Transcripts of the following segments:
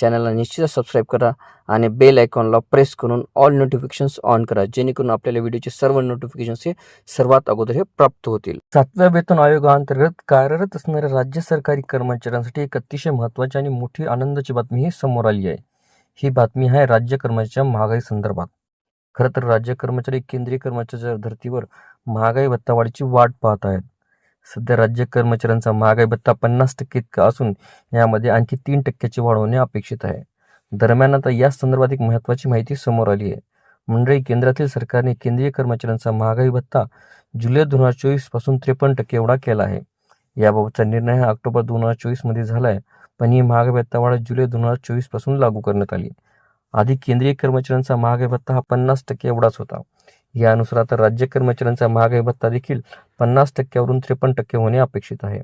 चॅनलला निश्चितच सबस्क्राईब करा आणि बेल आयकॉनला प्रेस करून ऑल नोटिफिकेशन्स ऑन करा जेणेकरून आपल्याला व्हिडिओचे सर्व नोटिफिकेशन्स हे सर्वात अगोदर हे प्राप्त होतील. सातव्या वेतन आयोगाअंतर्गत कार्यरत असणाऱ्या राज्य सरकारी कर्मचाऱ्यांसाठी एक अतिशय महत्त्वाची आणि मोठी आनंदाची बातमी ही समोर आली आहे. ही बातमी आहे राज्य कर्मचाऱ्यांच्या महागाई संदर्भात. खरं तर राज्य कर्मचारी केंद्रीय कर्मचाऱ्याच्या धर्तीवर महागाई भत्तावाढीची वाट पाहत आहेत. सध्या राज्य कर्मचाऱ्यांचा महागाई भत्ता पन्नास टक्के इतका असून यामध्ये आणखी तीन टक्क्याची वाढ होणे अपेक्षित आहे. दरम्यान आता या संदर्भात एक महत्त्वाची माहिती समोर आली आहे. मंडळी केंद्रातील सरकारने केंद्रीय कर्मचाऱ्यांचा महागाई भत्ता जुलै दोन हजार चोवीसपासून त्रेपन्न टक्के एवढा केला आहे. याबाबतचा निर्णय हा ऑक्टोबर दोन हजार चोवीसमध्ये झाला आहे पण ही महागाई भत्ता वाढ जुलै दोन हजार चोवीसपासून लागू करण्यात आली. आधी केंद्रीय कर्मचाऱ्यांचा महागाई भत्ता हा पन्नास टक्के एवढाच होता. यानुसार आता राज्य कर्मचाऱ्यांचा महागाई भत्ता देखील पन्नास टक्क्यावरून त्रेपन्न टक्के होणे अपेक्षित आहे.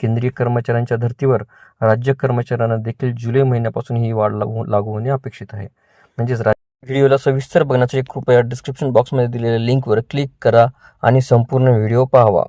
केंद्रीय कर्मचाऱ्यांच्या धर्तीवर राज्य कर्मचाऱ्यांना देखील जुलै महिन्यापासून ही वाढ लागू लागू होणे अपेक्षित आहे. म्हणजेच व्हिडिओला सविस्तर बघण्यासाठी कृपया डिस्क्रिप्शन बॉक्समध्ये दिलेल्या लिंकवर क्लिक करा आणि संपूर्ण व्हिडिओ पाहावा.